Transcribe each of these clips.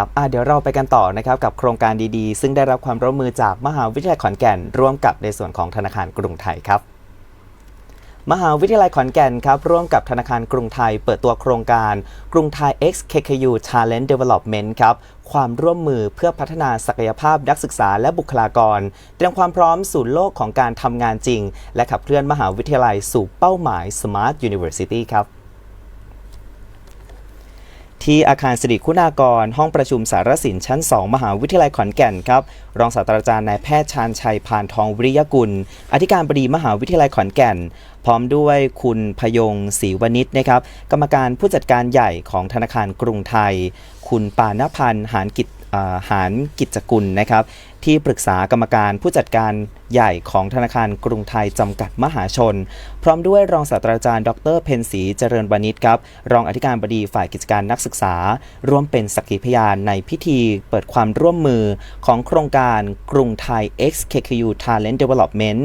ครับอะเดี๋ยวเราไปกันต่อนะครับกับโครงการดีๆ ซึ่งได้รับความร่วมมือจากมหาวิทยาลัยขอนแก่น ร่วมกับในส่วนของธนาคารกรุงไทยครับ มหาวิทยาลัยขอนแก่นครับร่วมกับธนาคารกรุงไทย เปิดตัวโครงการกรุงไทย X KKU Talent Development ครับความร่วมมือเพื่อพัฒนาศักยภาพนักศึกษาและบุคลากร เตรียมความพร้อมสู่โลกของการทำงานจริง และขับเคลื่อนมหาวิทยาลัยสู่เป้าหมาย Smart University ครับ ที่อาคารสิริคุณากร ห้องประชุมสารสินชั้น 2 มหาวิทยาลัยขอนแก่นครับ รองศาสตราจารย์นายแพทย์ชาญชัยพานทองวิริยกุล อธิการบดีมหาวิทยาลัยขอนแก่น พร้อมด้วยคุณพยงศรีวณิชนะครับ กรรมการผู้จัดการใหญ่ของธนาคารกรุงไทย คุณปานพันธ์หานกิจหานกิจกุลนะครับ ที่ปรึกษากรรมการผู้จัดการใหญ่ของธนาคารกรุงไทยจำกัดมหาชน พร้อมด้วยรองศาสตราจารย์ ดรเพนศรีเจริญวณิชครับ รองอธิการบดีฝ่ายกิจการนักศึกษา ร่วมเป็นสักขีพยานในพิธีเปิดความร่วมมือของโครงการกรุงไทย X KKU Talent Development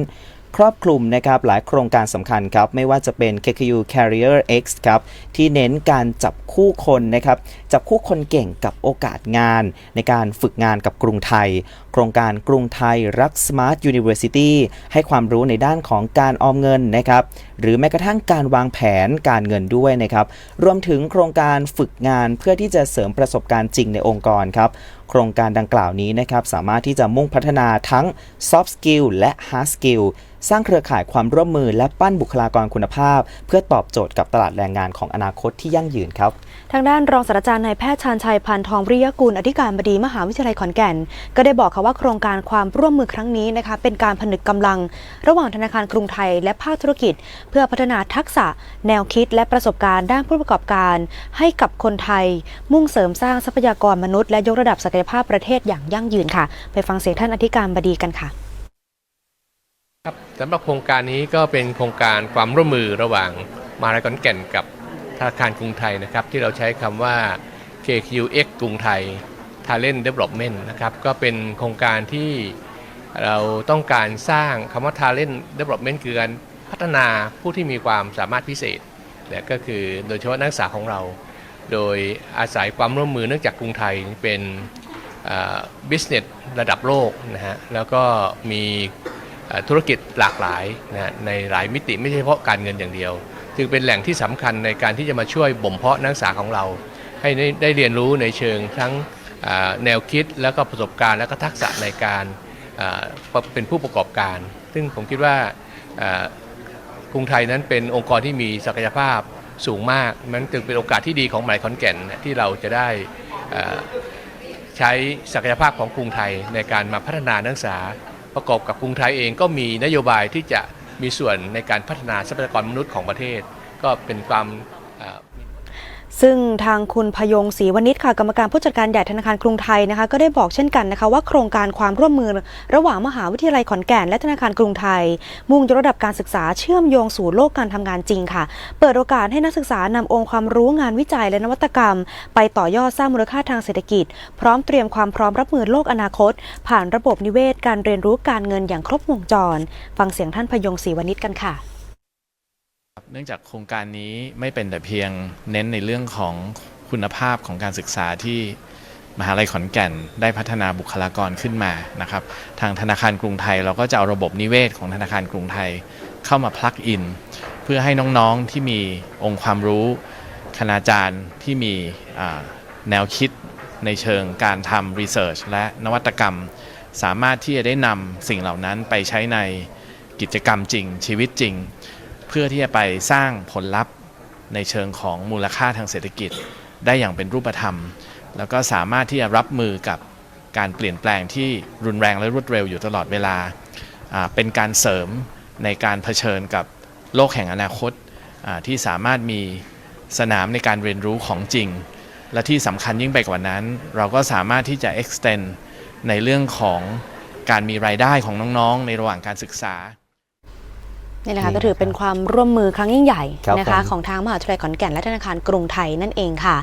ครอบคลุมนะครับหลายโครงการสำคัญครับ ไม่ว่าจะเป็น KKU Career X ครับ ที่เน้นการจับคู่คนนะครับ จับคู่คนเก่งกับโอกาสงานในการฝึกงานกับกรุงไทย โครงการกรุงไทยรัก Smart University ให้ความรู้ในด้านของการออมเงินนะครับหรือแม้กระทั่งการวางแผนการเงินด้วยนะครับรวมถึงโครงการฝึกงานเพื่อที่จะเสริมประสบการณ์จริงในองค์กรครับโครงการดังกล่าวนี้นะครับสามารถที่จะมุ่งพัฒนาทั้ง soft skill และ hard skill สร้างเครือข่ายความร่วมมือและปั้นบุคลากรคุณภาพ เพื่อตอบโจทย์กับตลาดแรงงานของอนาคตที่ยั่งยืนครับ ทางด้านรองศาสตราจารย์นายแพทย์ชาญชัยพันทองริยกุลอธิการบดีมหาวิทยาลัยขอนแก่น ก็ได้บอกค่ะว่าโครงการความร่วมมือครั้งนี้นะคะเป็นการผนึกกำลัง ระหว่างธนาคารกรุงไทยและภาคธุรกิจ เพื่อพัฒนาทักษะ แนวคิดและประสบการณ์ด้านผู้ประกอบการ ให้กับคนไทย มุ่งเสริมสร้างทรัพยากรมนุษย์และยกระดับศักยภาพประเทศอย่างยั่งยืนค่ะ ไปฟังเสียงท่านอธิการบดีกันค่ะครับสำหรับโครงการนี้ก็เป็นโครงการความร่วมมือระหว่างมาลัยขอนแก่นกับธนาคารกรุงไทยนะครับที่เราใช้คำว่า KQX กรุงไทย Talent Development นะครับก็เป็นโครงการที่เราต้องการสร้างคำว่า Talent Development คือการพัฒนาผู้ที่มีความสามารถพิเศษและก็คือโดยเฉพาะนักศึกษาของเรา โดยอาศัยความร่วมมือเนื่องจากกรุงไทยเป็นบิสเนสระดับโลกนะฮะแล้วก็มีธุรกิจหลากหลายนะในหลายมิติไม่ใช่เฉพาะการเงินอย่างเดียวจึงเป็นแหล่งที่สำคัญในการที่จะมาช่วยบ่มเพาะนักศึกษาของเรา ให้ได้เรียนรู้ในเชิงทั้ง แนวคิดแล้วก็ประสบการณ์แล้วก็ทักษะในการเป็นผู้ประกอบการ ซึ่งผมคิดว่ากรุงไทยนั้นเป็นองค์กรที่มีศักยภาพสูงมากมันจึงเป็นโอกาสที่ดีของหมายขอนแก่นที่เราจะได้ใช้ศักยภาพของกรุงไทยในการมาพัฒนานักศึกษาประกอบกับกรุงไทยเองก็มีนโยบายที่จะมีส่วนในการพัฒนาทรัพยากรมนุษย์ของประเทศ ก็เป็นความ ซึ่งทางคุณพยงศรีวณิชค่ะกรรมการผู้จัดการใหญ่ธนาคารกรุงไทยนะคะก็ได้บอกเช่นกันนะคะว่าโครงการความร่วมมือระหว่างมหาวิทยาลัยขอนแก่นและธนาคารกรุงไทย มุ่งยกระดับการศึกษาเชื่อมโยงสู่โลกการทำงานจริงค่ะ เปิดโอกาสให้นักศึกษานำองค์ความรู้งานวิจัยและนวัตกรรม ไปต่อยอดสร้างมูลค่าทางเศรษฐกิจ พร้อมเตรียมความพร้อมรับมือโลกอนาคต ผ่านระบบนิเวศ การเรียนรู้การเงินอย่างครบวงจร ฟังเสียงท่านพยงศรีวณิชกันค่ะ เนื่องจากโครงการนี้ไม่เป็นแต่เพียงเน้นในเรื่องของคุณภาพของการศึกษาที่มหาลัยขอนแก่นได้พัฒนาบุคลากรขึ้นมานะครับ ทางธนาคารกรุงไทยเราก็จะเอาระบบนิเวศของธนาคารกรุงไทยเข้ามาพลักอิน เพื่อให้น้องๆที่มีองค์ความรู้คณาจารย์ที่มีแนวคิดในเชิงการทำรีเสิร์ชและนวัตกรรม สามารถที่จะได้นำสิ่งเหล่านั้นไปใช้ในกิจกรรมจริง ชีวิตจริง พื่อที่จะไปสร้างผลลัพธ์ในเชิงของมูลค่าทางเศรษฐกิจได้อย่างเป็นรูปธรรม แล้วก็สามารถที่จะรับมือกับการเปลี่ยนแปลงที่รุนแรงและรวดเร็วอยู่ตลอดเวลา เป็นการเสริมในการเผชิญกับโลกแห่งอนาคตที่สามารถมีสนามในการเรียนรู้ของจริง และที่สำคัญยิ่งไปกว่านั้น เราก็สามารถที่จะ extend ในเรื่องของการมีรายได้ของน้องๆ ในระหว่างการศึกษา นี่แหละค่ะนี่ก็ถือเป็นความร่วมมือครั้งยิ่งใหญ่ครับนะคะผมของทางมหาวิทยาลัยขอนแก่นและธนาคารกรุงไทยนั่นเองค่ะ